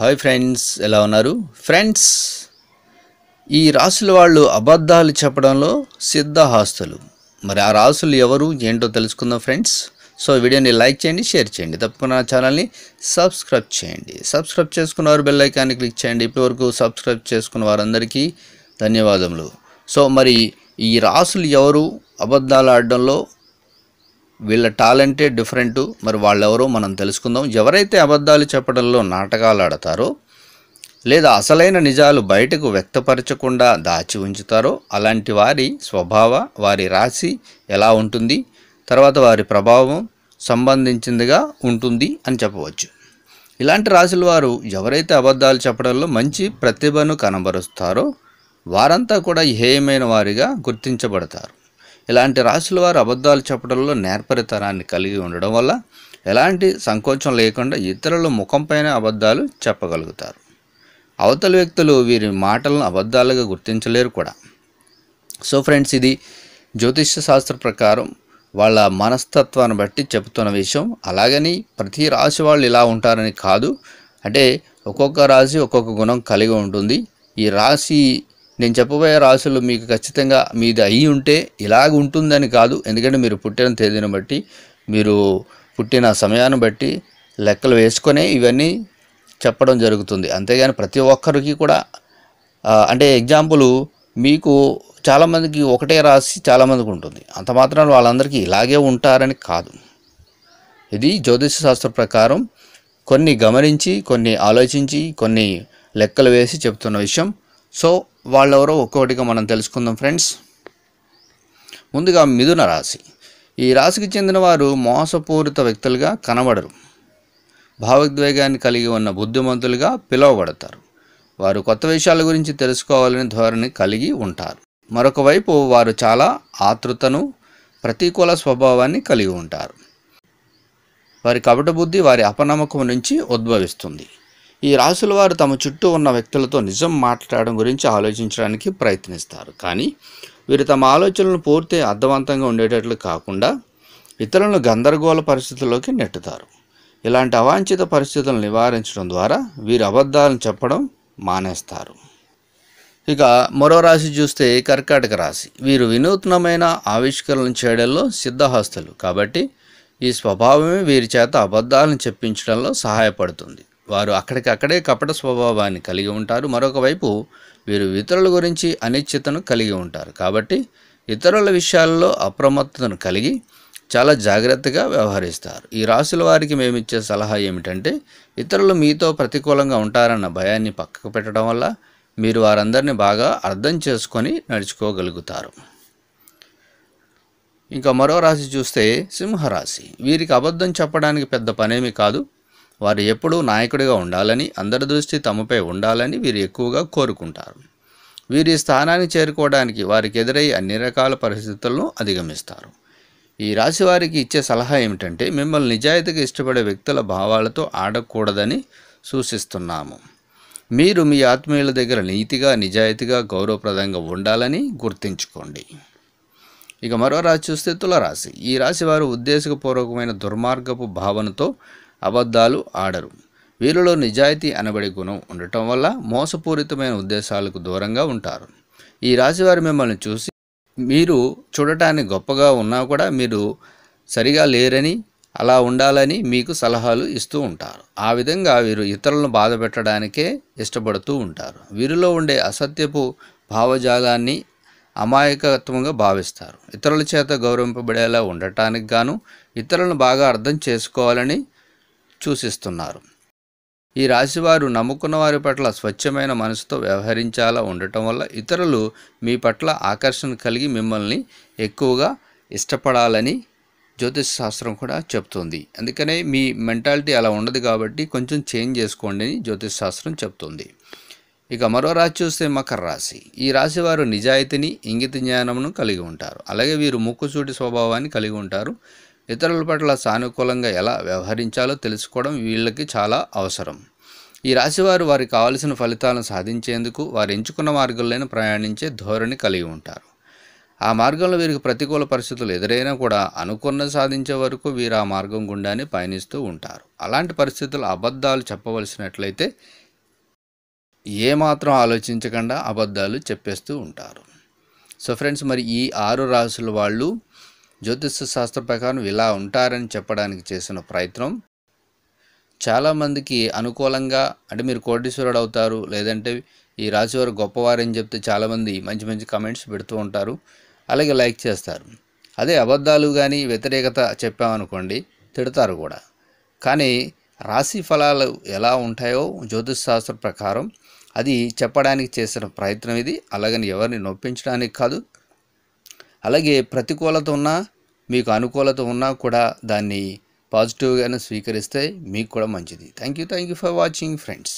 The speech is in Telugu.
హాయ్ ఫ్రెండ్స్ ఎలా ఉన్నారు? ఫ్రెండ్స్ ఈ రాసుల వాళ్ళు అబద్ధాలు చెప్పడంలో సిద్ధహాస్తులు. మరి ఆ రాసులు ఎవరు ఏంటో తెలుసుకుందాం ఫ్రెండ్స్ సో వీడియోని లైక్ చేయండి షేర్ చేయండి. తప్పకుండా నా ఛానల్ని సబ్స్క్రైబ్ చేయండి. సబ్స్క్రైబ్ చేసుకున్నవారు బెల్ ఐకాన్ని క్లిక్ చేయండి. ఇప్పటివరకు సబ్స్క్రైబ్ చేసుకున్న వారందరికీ ధన్యవాదములు. సో మరి ఈ రాసులు ఎవరు అబద్ధాలు ఆడడంలో వీళ్ళ టాలెంటే డిఫరెంట్ మరి వాళ్ళెవరో మనం తెలుసుకుందాం. ఎవరైతే అబద్ధాలు చెప్పడంలో నాటకాలు ఆడతారో లేదా అసలైన నిజాలు బయటకు వ్యక్తపరచకుండా దాచి ఉంచుతారో అలాంటి వారి స్వభావ వారి రాశి ఎలా ఉంటుంది తర్వాత వారి ప్రభావం సంబంధించిందిగా ఉంటుంది అని చెప్పవచ్చు. ఇలాంటి రాశుల వారు ఎవరైతే అబద్ధాలు చెప్పడంలో మంచి ప్రతిభను కనబరుస్తారో వారంతా కూడా హేయమైన వారిగా గుర్తించబడతారు. ఇలాంటి రాశుల వారు అబద్ధాలు చెప్పడంలో నేర్పరితనాన్ని కలిగి ఉండడం వల్ల ఎలాంటి సంకోచం లేకుండా ఇతరుల ముఖంపైన అబద్ధాలు చెప్పగలుగుతారు. అవతల వ్యక్తులు వీరి మాటలను అబద్ధాలుగా గుర్తించలేరు కూడా. సో ఫ్రెండ్స్ ఇది జ్యోతిష్య శాస్త్ర ప్రకారం వాళ్ళ మనస్తత్వాన్ని బట్టి చెబుతున్న విషయం. అలాగని ప్రతి రాశి వాళ్ళు ఇలా ఉంటారని కాదు. అంటే ఒక్కొక్క రాశి ఒక్కొక్క గుణం కలిగి ఉంటుంది. ఈ రాశి నేను చెప్పబోయే రాశులు మీకు ఖచ్చితంగా మీది అయి ఉంటే ఇలాగ ఉంటుందని కాదు. ఎందుకంటే మీరు పుట్టిన తేదీని బట్టి మీరు పుట్టిన సమయాన్ని బట్టి లెక్కలు వేసుకొనే ఇవన్నీ చెప్పడం జరుగుతుంది. అంతేగాని ప్రతి ఒక్కరికి కూడా అంటే ఎగ్జాంపుల్ మీకు చాలామందికి ఒకటే రాసి చాలామందికి ఉంటుంది. అంత మాత్రం వాళ్ళందరికీ ఇలాగే ఉంటారని కాదు. ఇది జ్యోతిష శాస్త్ర ప్రకారం కొన్ని గమనించి కొన్ని ఆలోచించి కొన్ని లెక్కలు వేసి చెప్తున్న విషయం. సో వాళ్ళెవరో ఒక్కొక్కటిగా మనం తెలుసుకుందాం ఫ్రెండ్స్. ముందుగా మిథున రాశి. ఈ రాశికి చెందిన వారు మోసపూరిత వ్యక్తులుగా కనబడరు. భావోద్వేగాన్ని కలిగి ఉన్న బుద్ధిమంతులుగా పిలువబడతారు. వారు కొత్త విషయాల గురించి తెలుసుకోవాలని ధోరణి కలిగి ఉంటారు. మరొక వైపు వారు చాలా ఆతృతను ప్రతికూల స్వభావాన్ని కలిగి ఉంటారు. వారి కపట బుద్ధి వారి అపనమ్మకం నుంచి ఉద్భవిస్తుంది. ఈ రాసుల వారు తమ చుట్టూ ఉన్న వ్యక్తులతో నిజం మాట్లాడడం గురించి ఆలోచించడానికి ప్రయత్నిస్తారు. కానీ వీరు తమ ఆలోచనలను పూర్తి అర్థవంతంగా ఉండేటట్లు కాకుండా ఇతరులను గందరగోళ పరిస్థితుల్లోకి నెట్టుతారు. ఇలాంటి అవాంఛిత పరిస్థితులను నివారించడం ద్వారా వీరు అబద్ధాలను చెప్పడం మానేస్తారు. ఇక మరో రాశి చూస్తే కర్కాటక రాశి. వీరు వినూత్నమైన ఆవిష్కరణలు చేయడంలో సిద్ధహస్తులు. కాబట్టి ఈ స్వభావమే వీరి చేత అబద్ధాలను చెప్పించడంలో సహాయపడుతుంది. వారు అక్కడికక్కడే కపట స్వభావాన్ని కలిగి ఉంటారు. మరొక వైపు వీరు ఇతరుల గురించి అనిశ్చితను కలిగి ఉంటారు. కాబట్టి ఇతరుల విషయాల్లో అప్రమత్తతను కలిగి చాలా జాగ్రత్తగా వ్యవహరిస్తారు. ఈ రాశుల వారికి మేము ఇచ్చే సలహా ఏమిటంటే ఇతరులు మీతో ప్రతికూలంగా ఉంటారన్న భయాన్ని పక్కకు పెట్టడం వల్ల మీరు వారందరినీ బాగా అర్థం చేసుకొని నడుచుకోగలుగుతారు. ఇంకా మరో రాశి చూస్తే సింహరాశి. వీరికి అబద్ధం చెప్పడానికి పెద్ద పనేమి కాదు. వారు ఎప్పుడూ నాయకుడిగా ఉండాలని అందరి దృష్టి తమపై ఉండాలని వీరు ఎక్కువగా కోరుకుంటారు. వీరి స్థానాన్ని చేరుకోవడానికి వారికి ఎదురయ్యే అన్ని రకాల పరిస్థితులను అధిగమిస్తారు. ఈ రాశి వారికి ఇచ్చే సలహా ఏమిటంటే మిమ్మల్ని నిజాయితీగా ఇష్టపడే వ్యక్తుల భావాలతో ఆడకూడదని సూచిస్తున్నాము. మీరు మీ ఆత్మీయుల దగ్గర నీతిగా నిజాయితీగా గౌరవప్రదంగా ఉండాలని గుర్తుంచుకోండి. ఇక మరో రాశి చూస్తే తులరాశి. ఈ రాశి వారు ఉద్దేశపూర్వకమైన దుర్మార్గపు భావనతో అబద్ధాలు ఆడరు. వీరిలో నిజాయితీ అనబడే గుణం ఉండటం వల్ల మోసపూరితమైన ఉద్దేశాలకు దూరంగా ఉంటారు. ఈ రాశివారు మిమ్మల్ని చూసి మీరు చూడటానికి గొప్పగా ఉన్నా కూడా మీరు సరిగా లేరని అలా ఉండాలని మీకు సలహాలు ఇస్తూ ఉంటారు. ఆ విధంగా వీరు ఇతరులను బాధ పెట్టడానికే ఇష్టపడుతూ ఉంటారు. వీరిలో ఉండే అసత్యపు భావజాలాన్ని అమాయకత్వంగా భావిస్తారు. ఇతరుల చేత గౌరవింపబడేలా ఉండటానికి గాను ఇతరులను బాగా అర్థం చేసుకోవాలని సూచిస్తున్నారు ఈ రాశివారు నమ్ముకున్న వారి పట్ల స్వచ్ఛమైన మనసుతో వ్యవహరించాలా ఉండటం వల్ల ఇతరులు మీ పట్ల ఆకర్షణ కలిగి మిమ్మల్ని ఎక్కువగా ఇష్టపడాలని జ్యోతిష్ శాస్త్రం కూడా చెప్తుంది. అందుకనే మీ మెంటాలిటీ అలా ఉండదు కాబట్టి కొంచెం చేంజ్ చేసుకోండి అని జ్యోతిష్ శాస్త్రం చెప్తుంది. ఇక మరో రాశి చూస్తే మకర రాశి. ఈ రాశి వారు నిజాయితీని ఇంగిత జ్ఞానమును కలిగి ఉంటారు. అలాగే వీరు ముక్కుసూటి స్వభావాన్ని కలిగి ఉంటారు. ఇతరుల పట్ల సానుకూలంగా ఎలా వ్యవహరించాలో తెలుసుకోవడం వీళ్ళకి చాలా అవసరం. ఈ రాశివారు వారికి కావలసిన ఫలితాలను సాధించేందుకు వారు ఎంచుకున్న మార్గంలోనే ప్రయాణించే ధోరణి కలిగి ఉంటారు. ఆ మార్గంలో వీరికి ప్రతికూల పరిస్థితులు ఎదురైనా కూడా అనుకున్న సాధించే వరకు వీరు ఆ మార్గం గుండానే పయనిస్తూ ఉంటారు. అలాంటి పరిస్థితులు అబద్ధాలు చెప్పవలసినట్లయితే ఏమాత్రం ఆలోచించకుండా అబద్ధాలు చెప్పేస్తూ ఉంటారు. సో ఫ్రెండ్స్ మరి ఈ ఆరు రాసుల వాళ్ళు జ్యోతిష శాస్త్ర ప్రకారం ఇలా ఉంటారని చెప్పడానికి చేసిన ప్రయత్నం చాలామందికి అనుకూలంగా అంటే మీరు కోటీశ్వరుడు అవుతారు లేదంటే ఈ రాశివారు గొప్పవారని చెప్తే చాలామంది మంచి మంచి కమెంట్స్ పెడుతూ ఉంటారు. అలాగే లైక్ చేస్తారు. అదే అబద్ధాలు కానీ వ్యతిరేకత చెప్పామనుకోండి తిడతారు కూడా. కానీ రాశి ఫలాలు ఎలా ఉంటాయో జ్యోతిష్ శాస్త్ర ప్రకారం అది చెప్పడానికి చేసిన ప్రయత్నం ఇది. అలాగని ఎవరిని నొప్పించడానికి కాదు. అలాగే ప్రతికూలత ఉన్నా మీకు అనుకూలత ఉన్నా కూడా దాన్ని పాజిటివ్గానే స్వీకరిస్తే మీకు కూడా మంచిది. Thank you thank you for watching friends